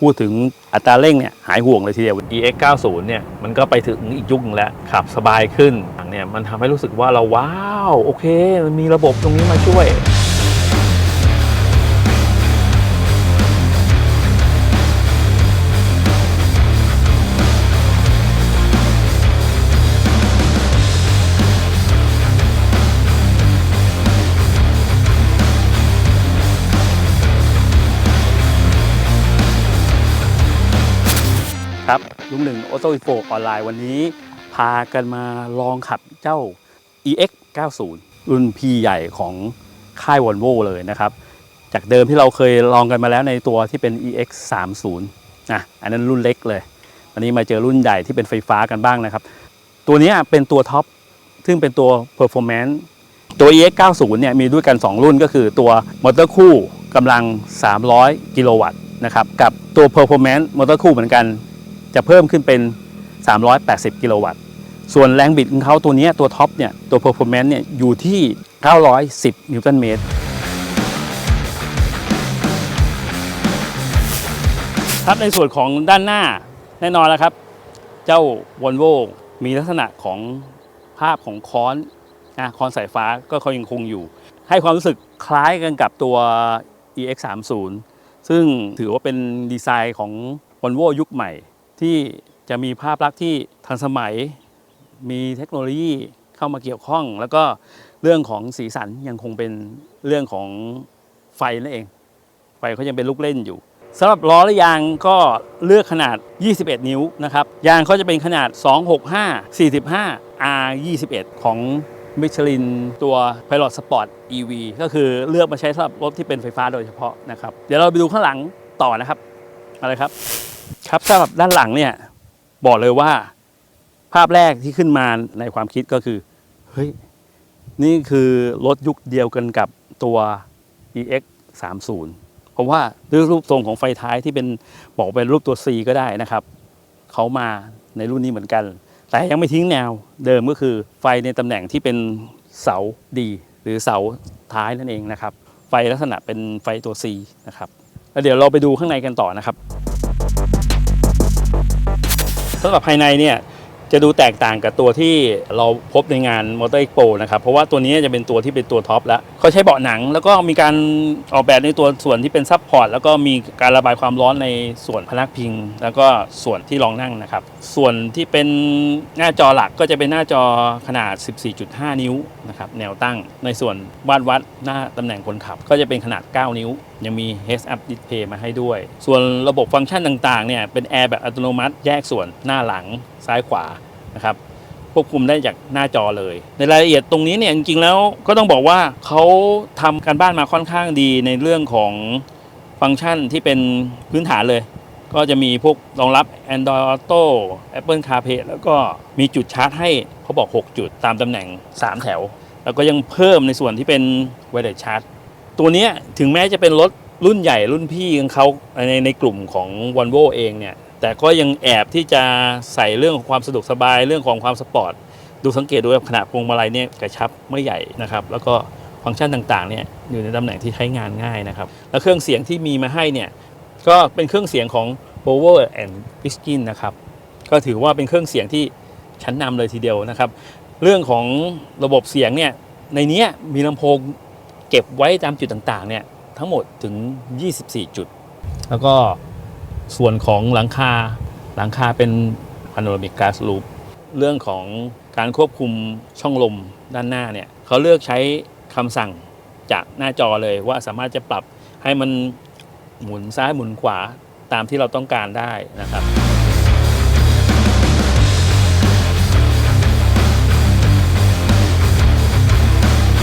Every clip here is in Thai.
พูดถึงอัตราเร่งเนี่ยหายห่วงเลยทีเดียว EX 90เนี่ยมันก็ไปถึงอีกยุคนึงแล้ว ขับสบายขึ้นเนี่ยมันทำให้รู้สึกว่าเราว้าว โอเค มันมีระบบตรงนี้มาช่วย ลุงหนึ่งออโต้อินโฟออนไลน์วันนี้ พากันมาลองขับเจ้า EX 90รุ่นพี่ใหญ่ของค่ายวอลโวเลยนะครับ จากเดิมที่เราเคยลองกันมาแล้วในตัวที่เป็น EX 30นะอันนั้นรุ่นเล็กเลย วันนี้มาเจอรุ่นใหญ่ที่เป็นไฟฟ้ากันบ้างนะครับ ตัวนี้เป็นตัวท็อปซึ่งเป็นตัว performance ตัว EX 90เนี่ยมีด้วยกัน 2 รุ่นก็คือตัวมอเตอร์คู่กำลัง 300 กิโลวัตต์นะครับกับตัว performance มอเตอร์คู่เหมือนกัน จะเพิ่มขึ้นเป็น 380 กิโลวัตต์ ส่วนแรงบิดของเขาตัวนี้ตัวท็อปเนี่ยตัว performance เนี่ยอยู่ที่ 910 นิวตันเมตร ครับในส่วนของด้านหน้าแน่นอนแล้วครับ เจ้า Volvo มีลักษณะของภาพของค้อนนะค้อนสายฟ้าก็เขายังคงอยู่ ให้ความรู้สึกคล้ายกันกับตัว EX 3 0ซึ่งถือว่าเป็นดีไซน์ของ Volvo ยุคใหม่ ที่จะมีภาพลักษณ์ที่ทันสมัย มีเทคโนโลยีเข้ามาเกี่ยวข้อง แล้วก็เรื่องของสีสันยังคงเป็นเรื่องของไฟนั่นเอง ไฟเขายังเป็นลูกเล่นอยู่สำหรับล้อและยางก็เลือกขนาด 21 นิ้วนะครับยางเขาจะเป็นขนาด 265 45 R 21ของมิชลินตัว Pilot Sport EV ก็คือเลือกมาใช้สำหรับรถที่เป็นไฟฟ้าโดยเฉพาะนะครับ เดี๋ยวเราไปดูข้างหลังต่อนะครับ อะไรครับ ครับสำหรับด้านหลังเนี่ยบอกเลยว่า ภาพแรกที่ขึ้นมาในความคิดก็คือเฮ้ยนี่คือรถยุคเดียวกันกับตัว EX 30เพราะว่าด้วยรูปทรงของไฟท้ายที่เป็นบอกเป็นรูปตัว C ก็ได้นะครับเขามาในรุ่นนี้เหมือนกัน แต่ยังไม่ทิ้งแนวเดิมก็คือไฟในตำแหน่งที่เป็นเสาดี หรือเสาท้ายนั่นเองนะครับ ไฟลักษณะเป็นไฟตัว C นะครับแล้วเดี๋ยวเราไปดูข้างในกันต่อนะครับ สำหรับภายในเนี่ยจะดูแตกต่างกับตัวที่เราพบในงานมอเตอร์เอ็กโปนะครับ เพราะว่าตัวนี้จะเป็นตัวที่เป็นตัวท็อปแล้ว เขาใช้เบาะหนัง แล้วก็มีการออกแบบในตัวส่วนที่เป็นซับพอร์ตแล้วก็มีการระบายความร้อนในส่วนพนักพิง แล้วก็ส่วนที่รองนั่งนะครับ ส่วนที่เป็นหน้าจอหลักก็จะเป็นหน้าจอขนาด 14.5 นิ้วนะครับแนวตั้งในส่วนวาดวัดหน้าตำแหน่งคนขับ ก็จะเป็นขนาด 9 นิ้ว ยังมี Heads Up Display มาให้ด้วย ส่วนระบบฟังก์ชันต่างๆเนี่ยเป็นแอร์แบบอัตโนมัติแยกส่วนหน้าหลังซ้ายขวานะครับ ควบคุมได้จากหน้าจอเลย ในรายละเอียดตรงนี้เนี่ยจริงๆแล้วก็ต้องบอกว่าเขาทำการบ้านมาค่อนข้างดีในเรื่องของฟังก์ชันที่เป็นพื้นฐานเลย ก็จะมีพวกรองรับ Android Auto Apple CarPlay แล้วก็มีจุดชาร์จให้เขาบอก 6 จุดตามตำแหน่ง 3 แถว แล้วก็ยังเพิ่มในส่วนที่เป็น Wireless Charge ตัวนี้ถึงแม้จะเป็นรถรุ่นใหญ่รุ่นพี่ของเขาในในกลุ่มของ Volvo เองเนี่ย แต่ก็ยังแอบที่จะใส่เรื่องของความสะดวกสบายเรื่องของความสปอร์ต ดูสังเกตดูว่าขนาดพวงมาลัยเนี่ยกระชับไม่ใหญ่นะครับ แล้วก็ฟังก์ชันต่างๆเนี่ยอยู่ในตำแหน่งที่ใช้งานง่ายนะครับ แล้วเครื่องเสียงที่มีมาให้เนี่ยก็เป็นเครื่องเสียงของ Power and Piskin นะครับ ก็ถือว่าเป็นเครื่องเสียงที่ชั้นนำเลยทีเดียวนะครับ เรื่องของระบบเสียงเนี่ยในเนี้ยมีลำโพงเก็บไว้ตามจุดต่างๆเนี่ยทั้งหมดถึง 24 จุด แล้วก็ ส่วนของหลังคาหลังคาเป็น Panoramic Glass Roof เรื่องของการควบคุมช่องลมด้านหน้าเนี่ยเขาเลือกใช้คำสั่งจากหน้าจอเลยว่าสามารถจะปรับให้มันหมุนซ้ายหมุนขวาตามที่เราต้องการได้นะครับ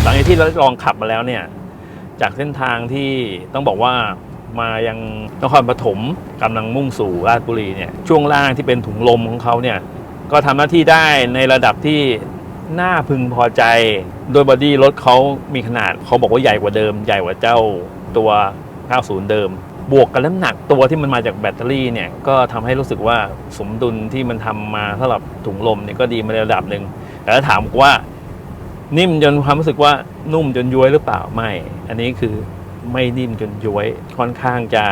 หลังจากที่เราได้ลองขับมาแล้วเนี่ย จากเส้นทางที่ต้องบอกว่า มายังนครปฐมกำลังมุ่งสู่ราชบุรีเนี่ยช่วงล่างที่เป็นถุงลมของเขาเนี่ยก็ทำหน้าที่ได้ในระดับที่น่าพึงพอใจ โดยบอดี้รถเขามีขนาดเขาบอกว่าใหญ่กว่าเดิม ใหญ่กว่าเจ้าตัว 90 เดิม บวกกับน้ำหนักตัวที่มันมาจากแบตเตอรี่เนี่ยก็ทำให้รู้สึกว่าสมดุลที่มันทำมาสำหรับถุงลมเนี่ยก็ดีมาในระดับหนึ่งแต่ถ้าถามว่านิ่มจนความรู้สึกว่านุ่มจนย้วยหรือเปล่าไม่ อันนี้คือ ไม่นิ่มจนย้วยค่อนข้างจะ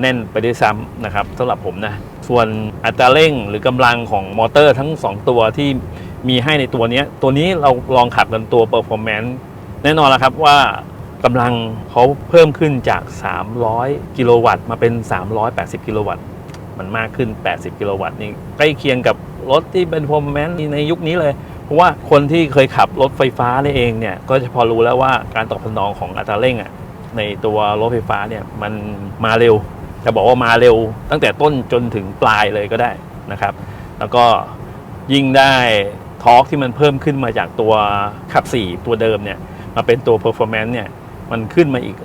แน่นไปด้วยซ้ำนะครับสำหรับผมนะ ส่วนอัตราเร่งหรือกำลังของมอเตอร์ทั้ง 2 ตัวที่มีให้ในตัวนี้ ตัวนี้เราลองขับกันตัว performance แน่นอนแล้วครับว่ากำลังเขาเพิ่มขึ้นจาก 300 กิโลวัตต์มาเป็น 380 กิโลวัตต์ มันมากขึ้น 80 กิโลวัตต์นี่ใกล้เคียงกับรถที่เป็น performance ในยุคนี้เลย เพราะว่าคนที่เคยขับรถไฟฟ้านี่เองเนี่ย ก็จะพอรู้แล้วว่าการตอบสนองของอัตราเร่งอะ ในตัวรถไฟฟ้าเนี่ยมันมาเร็ว จะบอกว่ามาเร็ว ตั้งแต่ต้นจนถึงปลายเลยก็ได้นะครับ แล้วก็ยิ่งได้ทอร์กที่มันเพิ่มขึ้นมาจากตัวขับ 4 ตัวเดิมเนี่ยมาเป็นตัว performance เนี่ยมันขึ้นมาอีก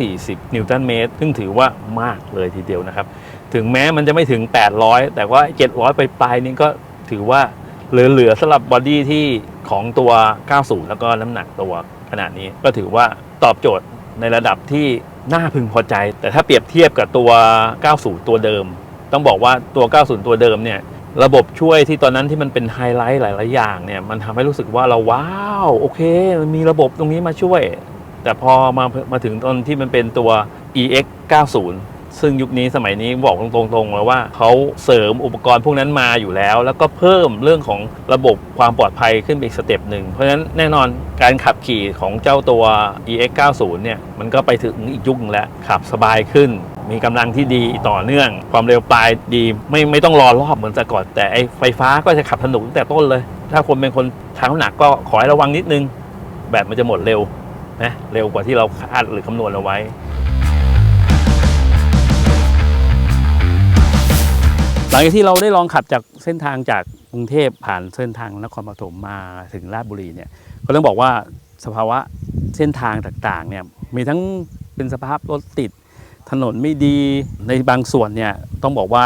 140 นิวตันเมตร ซึ่งถือว่ามากเลยทีเดียวนะครับ ถึงแม้มันจะไม่ถึง 800 แต่ว่า 700 ไปปลายนี้ก็ถือว่าเหลือๆสำหรับบอดี้ที่ของตัว 90 แล้วก็น้ำหนักตัวขนาดนี้ก็ถือว่าตอบโจทย์ ในระดับที่น่าพึงพอใจ แต่ถ้าเปรียบเทียบกับตัว 90 ตัวเดิม ต้องบอกว่าตัว 90 ตัวเดิมเนี่ยระบบช่วยที่ตอนนั้นที่มันเป็นไฮไลท์หลาย ๆ อย่างเนี่ยมันทำให้รู้สึกว่าเราว้าวโอเค มันมีระบบตรงนี้มาช่วย แต่พอมามาถึงตอนที่มันเป็นตัว EX 90 ซึ่งยุคนี้สมัยนี้บอกตรงๆเลยว่าเขาเสริมอุปกรณ์พวกนั้นมาอยู่แล้ว แล้วก็เพิ่มเรื่องของระบบความปลอดภัยขึ้นไปอีกสเต็ปหนึ่งเพราะฉะนั้นแน่นอนการขับขี่ของเจ้าตัว EX 90 เนี่ยมันก็ไปถึงอีกยุคแล้วขับสบายขึ้น มีกำลังที่ดีต่อเนื่อง ความเร็วปลายดีไม่ไม่ต้องรอรอบเหมือนแต่ก่อนแต่ไอไฟฟ้าก็จะขับสนุกตั้งแต่ต้นเลย ถ้าคนเป็นคนทางน้ำหนักก็ขอให้ระวังนิดนึง แบตมันจะหมดเร็วนะเร็วกว่าที่เราคาดหรือคำนวณเอาไว้ หลังจากที่เราได้ลองขับจากเส้นทางจากกรุงเทพผ่านเส้นทางนครปฐมมาถึงราชบุรีเนี่ยก็ต้องบอกว่าสภาวะเส้นทางต่างๆเนี่ยมีทั้งเป็นสภาพรถติดถนนไม่ดีในบางส่วนเนี่ยต้องบอกว่า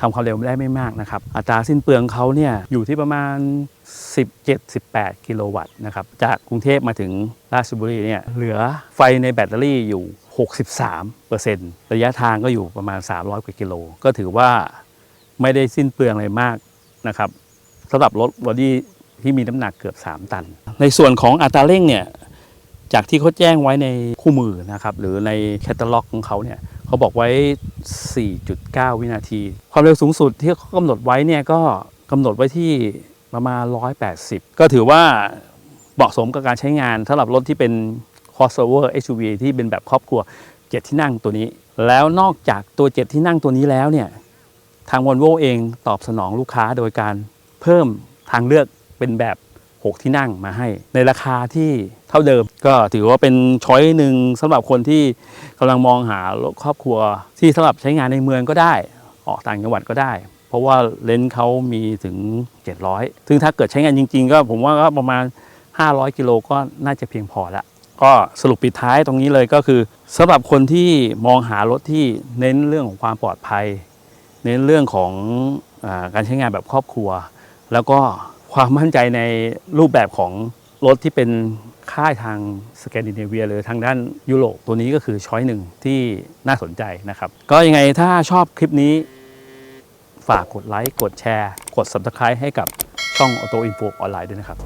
ทำความเร็วไม่ได้ไม่มากนะครับ อัตราสิ้นเปลืองเขาเนี่ยอยู่ที่ประมาณ 17-18 กิโลวัตต์นะครับจากกรุงเทพมาถึงราชบุรีเนี่ยเหลือไฟในแบตเตอรี่อยู่ 63%ระยะทางก็อยู่ประมาณ 300 กว่ากิโล ก็ถือว่า ไม่ได้สิ้นเปลืองอะไรมากนะครับสำหรับรถบอดี้ที่มีน้ำหนักเกือบ 3 ตัน ในส่วนของอัตราเร่งเนี่ยจากที่เขาแจ้งไว้ในคู่มือนะครับหรือในแคตตาล็อกของเขาเนี่ยเขาบอกไว้ 4.9 วินาที ความเร็วสูงสุดที่เขากำหนดไว้เนี่ยก็กำหนดไว้ที่ประมาณ 180 ก็ถือว่าเหมาะสมกับการใช้งานสำหรับรถที่เป็น crossover SUV ที่เป็นแบบครอบครัว 7 ที่นั่งตัวนี้ แล้วนอกจากตัว 7 ที่นั่งตัวนี้แล้วเนี่ย ทาง Volvo เองตอบสนองลูกค้าโดยการเพิ่มทางเลือกเป็นแบบ 6 ที่นั่งมาให้ ในราคาที่เท่าเดิม ก็ถือว่าเป็นช้อยหนึ่งสำหรับคนที่กำลังมองหารถครอบครัว ที่สำหรับใช้งานในเมืองก็ได้ ออกต่างจังหวัดก็ได้ เพราะว่าเลนส์เขามีถึง 700 ซึ่งถ้าเกิดใช้งานจริง ๆ ก็ผมว่าก็ประมาณ 500 กิโลก็น่าจะเพียงพอละก็สรุปปิดท้ายตรงนี้เลยก็คือสำหรับคนที่มองหารถที่เน้นเรื่องของความปลอดภัย เน้นเรื่องของอการใช้งานแบบครอบครัว แล้วก็ความมั่นใจในรูปแบบของรถที่เป็นค่ายทางสแกนดิเนเวียหรือทางด้านยุโรปตัวนี้ก็คือช้อยหนึ่งที่น่าสนใจนะครับ ก็ยังไงถ้าชอบคลิปนี้ ฝากกดไลค์ กดแชร์ กด Subscribe ให้กับช่อง Auto Info ออนไลน์ด้วยนะครับ